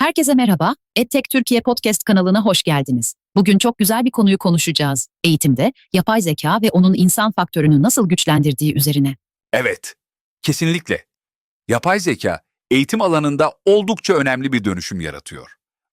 Herkese merhaba, EdTech Türkiye Podcast kanalına hoş geldiniz. Bugün çok güzel bir konuyu konuşacağız. Eğitimde yapay zeka ve onun insan faktörünü nasıl güçlendirdiği üzerine. Evet, kesinlikle. Yapay zeka eğitim alanında oldukça önemli bir dönüşüm yaratıyor.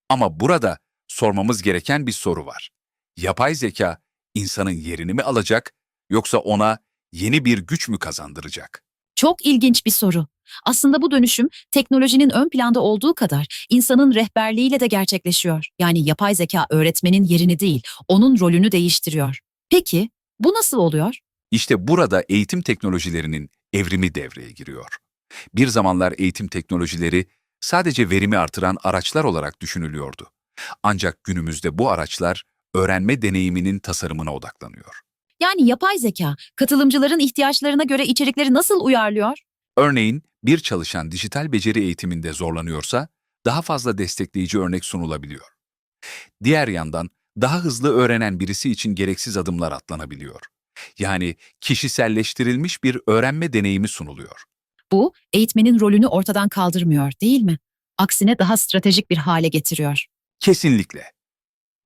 Ama burada sormamız gereken bir soru var. Yapay zeka insanın yerini mi alacak yoksa ona yeni bir güç mü kazandıracak? Çok ilginç bir soru. Aslında bu dönüşüm teknolojinin ön planda olduğu kadar insanın rehberliğiyle de gerçekleşiyor. Yani yapay zeka öğretmenin yerini değil, onun rolünü değiştiriyor. Peki bu nasıl oluyor? İşte burada eğitim teknolojilerinin evrimi devreye giriyor. Bir zamanlar eğitim teknolojileri sadece verimi artıran araçlar olarak düşünülüyordu. Ancak günümüzde bu araçlar öğrenme deneyiminin tasarımına odaklanıyor. Yani yapay zeka katılımcıların ihtiyaçlarına göre içerikleri nasıl uyarlıyor? Örneğin bir çalışan dijital beceri eğitiminde zorlanıyorsa daha fazla destekleyici örnek sunulabiliyor. Diğer yandan daha hızlı öğrenen birisi için gereksiz adımlar atlanabiliyor. Yani kişiselleştirilmiş bir öğrenme deneyimi sunuluyor. Bu eğitmenin rolünü ortadan kaldırmıyor, değil mi? Aksine daha stratejik bir hale getiriyor. Kesinlikle.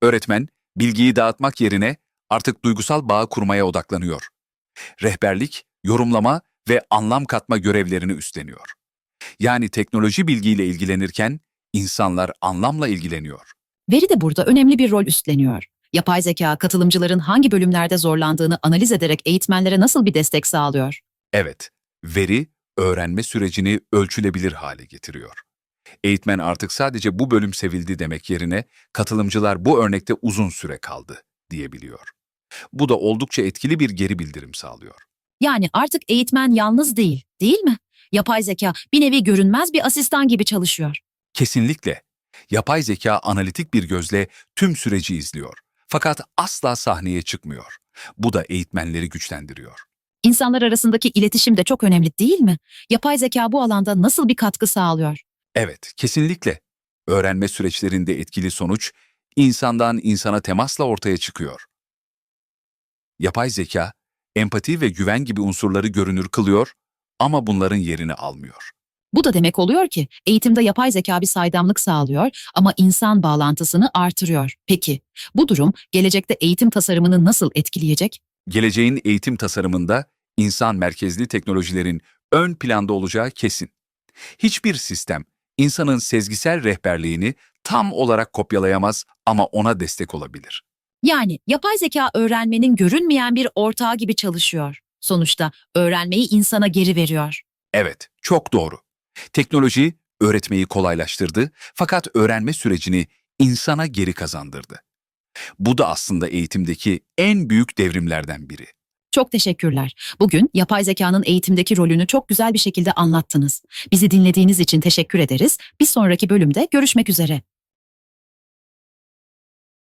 Öğretmen bilgiyi dağıtmak yerine artık duygusal bağ kurmaya odaklanıyor. Rehberlik, yorumlama ve anlam katma görevlerini üstleniyor. Yani teknoloji bilgiyle ilgilenirken insanlar anlamla ilgileniyor. Veri de burada önemli bir rol üstleniyor. Yapay zeka katılımcıların hangi bölümlerde zorlandığını analiz ederek eğitmenlere nasıl bir destek sağlıyor? Evet, veri öğrenme sürecini ölçülebilir hale getiriyor. Eğitmen artık sadece bu bölüm sevildi demek yerine katılımcılar bu örnekte uzun süre kaldı diyebiliyor. Bu da oldukça etkili bir geri bildirim sağlıyor. Yani artık eğitmen yalnız değil, değil mi? Yapay zeka bir nevi görünmez bir asistan gibi çalışıyor. Kesinlikle. Yapay zeka analitik bir gözle tüm süreci izliyor. Fakat asla sahneye çıkmıyor. Bu da eğitmenleri güçlendiriyor. İnsanlar arasındaki iletişim de çok önemli değil mi? Yapay zeka bu alanda nasıl bir katkı sağlıyor? Evet, kesinlikle. Öğrenme süreçlerinde etkili sonuç insandan insana temasla ortaya çıkıyor. Yapay zeka, empati ve güven gibi unsurları görünür kılıyor ama bunların yerini almıyor. Bu da demek oluyor ki eğitimde yapay zeka bir saydamlık sağlıyor ama insan bağlantısını artırıyor. Peki bu durum gelecekte eğitim tasarımını nasıl etkileyecek? Geleceğin eğitim tasarımında insan merkezli teknolojilerin ön planda olacağı kesin. Hiçbir sistem insanın sezgisel rehberliğini tam olarak kopyalayamaz ama ona destek olabilir. Yani yapay zeka öğrenmenin görünmeyen bir ortağı gibi çalışıyor. Sonuçta öğrenmeyi insana geri veriyor. Evet, çok doğru. Teknoloji öğretmeyi kolaylaştırdı fakat öğrenme sürecini insana geri kazandırdı. Bu da aslında eğitimdeki en büyük devrimlerden biri. Çok teşekkürler. Bugün yapay zekanın eğitimdeki rolünü çok güzel bir şekilde anlattınız. Bizi dinlediğiniz için teşekkür ederiz. Bir sonraki bölümde görüşmek üzere.